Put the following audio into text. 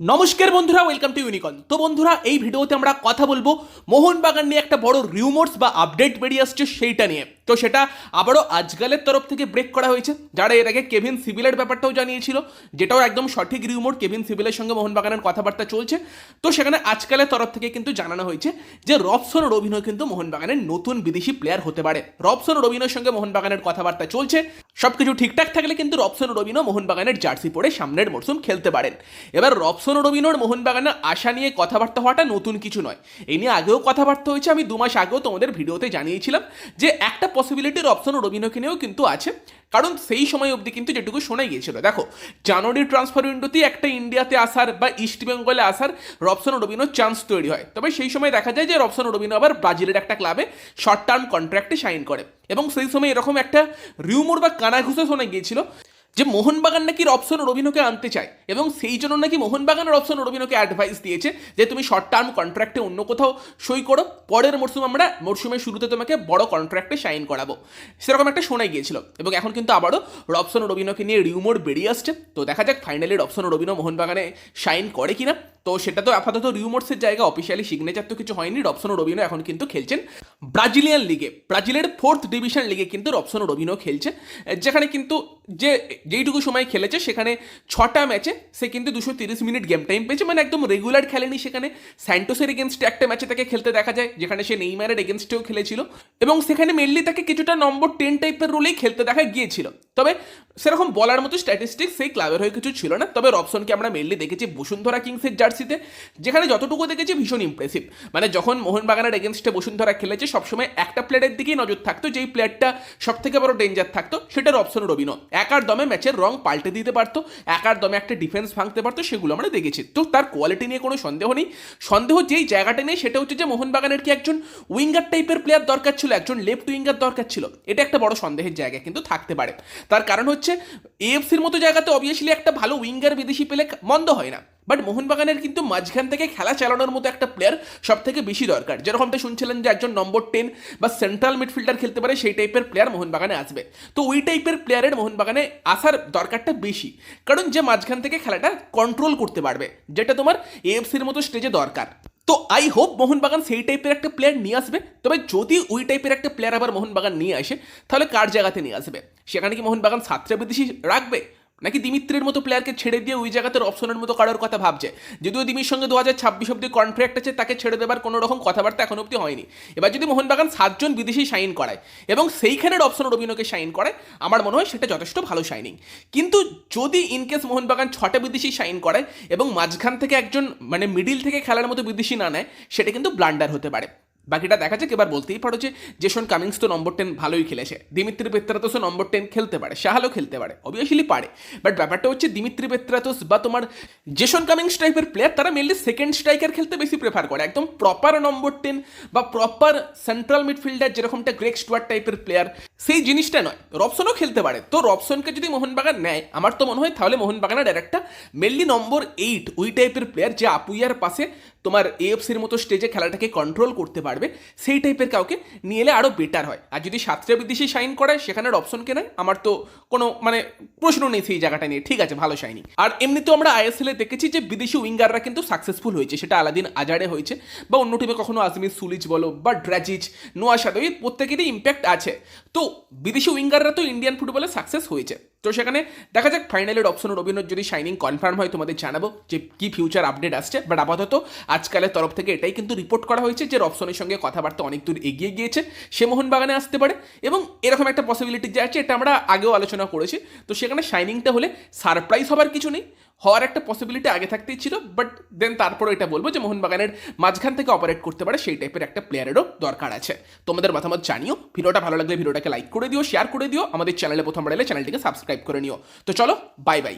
নমস্কার বন্ধুরা welcome to ইউনিকন তো বন্ধুরা, এই ভিডিওতে আমরা কথা বলব মোহনবাগান নিয়ে একটা বড় রিউমার্স বা আপডেট বেরিয়ে আসছে সেইটা নিয়ে। তো সেটা আবারও আজকালের তরফ থেকে ব্রেক করা হয়েছে। যারা এর আগে কেভিন সিভিলের ব্যাপারটাও জানিয়েছিল, যেটাও একদম সঠিক রিউমোর কেভিন সিভিলের সঙ্গে মোহনবাগানের কথাবার্তা চলছে। তো সেখানে আজকালের তরফ থেকে কিন্তু জানানো হয়েছে যে রবসন রবিনও কিন্তু মোহনবাগানের নতুন বিদেশি প্লেয়ার হতে পারে। রবসন রবিনের সঙ্গে মোহনবাগানের কথাবার্তা চলছে। সবকিছু ঠিকঠাক থাকলে কিন্তু রবসন রবিনও মোহনবাগানের জার্সি পরে সামনের মরশুম খেলতে পারেন। এবার রবসন রবিনোর মোহনবাগানে আশা নিয়ে কথাবার্তা হওয়াটা নতুন কিছু নয়। এই নিয়ে আগেও কথাবার্তা হয়েছে, আমি দু মাস আগেও তোমাদের ভিডিওতে জানিয়েছিলাম যে একটা পসিবিলিটি রবসন রবিনোকে নিয়েও কিন্তু আছে, কারণ সেই সময় অবধি কিন্তু যেটুকু শোনা গিয়েছিল। দেখো, জানুয়ারি ট্রান্সফার উইন্ডোতেই একটা ইন্ডিয়াতে আসার বা ইস্ট বেঙ্গলে আসার রবসন রবিনোর চান্স তৈরি হয়। তবে সেই সময় দেখা যায় যে রবসন রবিনো আবার ব্রাজিলের একটা ক্লাবে শর্ট টার্ম কন্ট্রাক্টে সাইন করে। এবং সেই সময় এরকম একটা রিউমোর বা কানাঘুষে শোনা গিয়েছিল যে মোহনবাগান নাকি রবসন রবিনোকে আনতে চায়, এবং সেই জন্য নাকি মোহনবাগান রবসন রবিনোকে অ্যাডভাইস দিয়েছে যে তুমি শর্ট টার্ম কন্ট্রাক্টে অন্য কোথাও সই করো, পরের মরশুম আমরা মরশুমের শুরুতে তোমাকে বড় কন্ট্রাক্টে সাইন করাবো। সেরকম একটা শোনাই গিয়েছিল, এবং এখন কিন্তু আবারও রবসন রবিনোকে নিয়ে রিউমোর বেরিয়ে আসছে। তো দেখা যাক ফাইনালি রবসন রবিনো মোহনবাগানে সাইন করে কিনা। তো সেটা তো আপাতত রিউমোর্সের জায়গা অফিসিয়ালি সিগনেচার তো কিছু হয়নি। রবসন রবিনো এখন কিন্তু খেলছেন ব্রাজিলিয়ান লিগে ব্রাজিলের ফোর্থ ডিভিশন লিগে কিন্তু রবসন রবিনো খেলছে, যেখানে কিন্তু যে, যেইটুকু সময় খেলেছে, সেখানে ছটা ম্যাচে সে কিন্তু দুশো তিরিশ মিনিট গেম টাইম পেয়েছে। মানে একদম রেগুলার খেলেনি সেখানে। স্যান্টোসের এগেনস্টে একটা ম্যাচে তাকে খেলতে দেখা যায়, যেখানে সে নেইমারের এগেনস্টেও খেলেছিল। এবং সেখানে মেনলি তাকে কিছুটা নম্বর টেন টাইপের রোলেই খেলতে দেখা গিয়েছিল। তবে সেরকম বলার মতো স্ট্যাটিস্টিক্স সেই ক্লাবের হয়ে কিছু ছিল না। তবে রবসনকে আমরা মেনলি দেখেছি বসুন্ধরা কিংসের জার্সিতে যেখানে যতটুকু দেখেছি ভীষণ ইমপ্রেসিভ মানে যখন মোহনবাগানের এগেনস্টে বসুন্ধরা খেলেছে, সবসময় একটা প্লেয়ারের দিকেই নজর থাকতো, যেই প্লেয়ারটা সব থেকে বড় ডেঞ্জার থাকতো সেটা রবসন রবিনো একার দমে ম্যাচের রং পাল্টে দিতে পারতো একার দমে একটা ডিফেন্স ভাঙতে পারতো, সেগুলো আমরা দেখেছি। তো তার কোয়ালিটি নিয়ে কোনো সন্দেহ নেই। সন্দেহ যেই জায়গাটা নেই, সেটা হচ্ছে যে মোহনবাগানের কি একজন উইঙ্গার টাইপের প্লেয়ার দরকার ছিল, একজন লেফট উইঙ্গার দরকার ছিল। এটা একটা বড় সন্দেহের জায়গা কিন্তু থাকতে পারে। তার কারণ হচ্ছে এএফসির মতো জায়গাতে অবভিয়াসলি একটা ভালো উইঙ্গার বিদেশি পেলে মন্দ হয় না। বাট মোহনবাগানের কিন্তু মাঝখান থেকে খেলা চালানোর মতো একটা প্লেয়ার সব থেকে বেশি দরকার। যেরকমটা শুনছিলেন যে একজন নম্বর টেন বা সেন্ট্রাল মিডফিল্ডার খেলতে পারে, সেই টাইপের প্লেয়ার মোহনবাগানে আসবে। তো ওই টাইপের প্লেয়ারের মোহনবাগানে আসার দরকারটা বেশি। কারণ যে মাঝখান থেকে খেলাটা কন্ট্রোল করতে পারবে, যেটা তোমার এএফসির মতো স্টেজে দরকার। তো আই হোপ মোহনবাগান সেই টাইপের একটা প্লেয়ার নিয়ে আসবে। তবে যদি ওই টাইপের একটা প্লেয়ার আবার মোহনবাগান নিয়ে আসে, তাহলে কার জায়গাতে নিয়ে আসবে? সেখানে কি মোহনবাগান সাতটা বিদেশি রাখবে? নাকি দিমিত্রের মতো প্লেয়ারকে ছেড়ে দিয়ে ওই জায়গাতে অপশনের মতো কারোর কথা ভাবছে? যদিও দিমির সঙ্গে দু হাজার ছাব্বিশ অব্দি কন্ট্রাক্ট আছে, তাকে ছেড়ে দেবার কোনো রকম কথাবার্তা এখন অব্দি হয়নি। এবার যদি মোহনবাগান সাতজন বিদেশি সাইন করায় এবং সেইখানের অপশন রবিনোকে সাইন করায় আমার মনে হয় সেটা যথেষ্ট ভালো শাইনিং কিন্তু যদি ইনকেস মোহনবাগান ছটা বিদেশি সাইন করায় এবং মাঝখান থেকে একজন মানে মিডিল থেকে খেলার মতো বিদেশি না নেয়, সেটা কিন্তু ব্লান্ডার হতে পারে। বাকিটা দেখা যাক এবার বলতেই পারো যে জেসন কামিংস তো নম্বর টেন ভালোই খেলেছে। দিমিত্রি পেত্রাতোসও নম্বর টেন খেলতে পারে, শাহালও খেলতে পারে অবভিয়াসলি পারে। বাট ব্যাপারটা হচ্ছে দিমিত্রি পেত্রাতোস বা তোমার জেসন কামিংস টাইপের প্লেয়ার তারা মেনলি সেকেন্ড স্ট্রাইকার খেলতে বেশি প্রেফার করে। একদম প্রপার নম্বর টেন বা প্রপার সেন্ট্রাল মিডফিল্ডার যেরকমটা গ্রেক স্টুয়ার টাইপের প্লেয়ার সেই জিনিসটা নয়। রবসনও খেলতে পারে। তো রবসনকে যদি মোহনবাগান নেয়, আমার তো মনে হয় তাহলে মোহনবাগানের একটা মেনলি নম্বর এইট ওই টাইপের প্লেয়ার যে আপুইয়ার পাশে তোমার এএফসির মতো স্টেজে খেলাটাকে কন্ট্রোল করতে পারবে, সেই টাইপের কাউকে নিয়ে এলে আরও বেটার হয়। আর যদি সাতটা বিদেশি সাইন করায়, সেখানে অপশনকে নেয়, আমার তো কোনো মানে প্রশ্ন নেই সেই জায়গাটা নিয়ে। ঠিক আছে, ভালো শাইনি আর এমনিতেও আমরা আইএসএল এ দেখেছি যে বিদেশি উইঙ্গাররা কিন্তু সাকসেসফুল হয়েছে। সেটা আলাদিন আজারে হয়েছে বা অন্য টিমে কখনো আজমির, সুলিচ বলো বা ড্রাজিজ নোয়া সাদই প্রত্যেকেরই ইম্প্যাক্ট আছে। তো বিদেশি উইঙ্গাররা তো ইন্ডিয়ান ফুটবলে সাকসেস হয়েছে। তো সেখানে দেখা যাক ফাইনালের অপশন রবীন্দ্র যদি শাইনিং কনফার্ম হয়, তোমাদের জানাব যে কি ফিউচার আপডেট আসছে। বাট আপাতত আজকালের তরফ থেকে এটাই কিন্তু রিপোর্ট করা হয়েছে যে রবসনের সঙ্গে কথাবার্তা অনেক দূর এগিয়ে গিয়েছে। সে মোহনবাগানে আসতে পারে এবং এরকম একটা পসিবিলিটি যে আছে, এটা আমরা আগেও আলোচনা করেছি। তো সেখানে শাইনিংটা হলে সারপ্রাইজ হবার কিছু নেই। হওয়ার একটা পসিবিলিটি আগে থাকতেই ছিল বাট দেন তারপরে এটা বলব যে মোহনবাগানের মাঝখান থেকে অপারেট করতে পারে, সেই টাইপের একটা প্লেয়ারেরও দরকার আছে। তোমাদের মতামত জানিও। ভিডিওটা ভালো লাগলে ভিডিওটাকে লাইক করে দিও শেয়ার করে দিও। আমাদের চ্যানেলে প্রথম এলে চ্যানেলটিকে সাবস্ক্রাইব করে নিও। তো চলো বাই বাই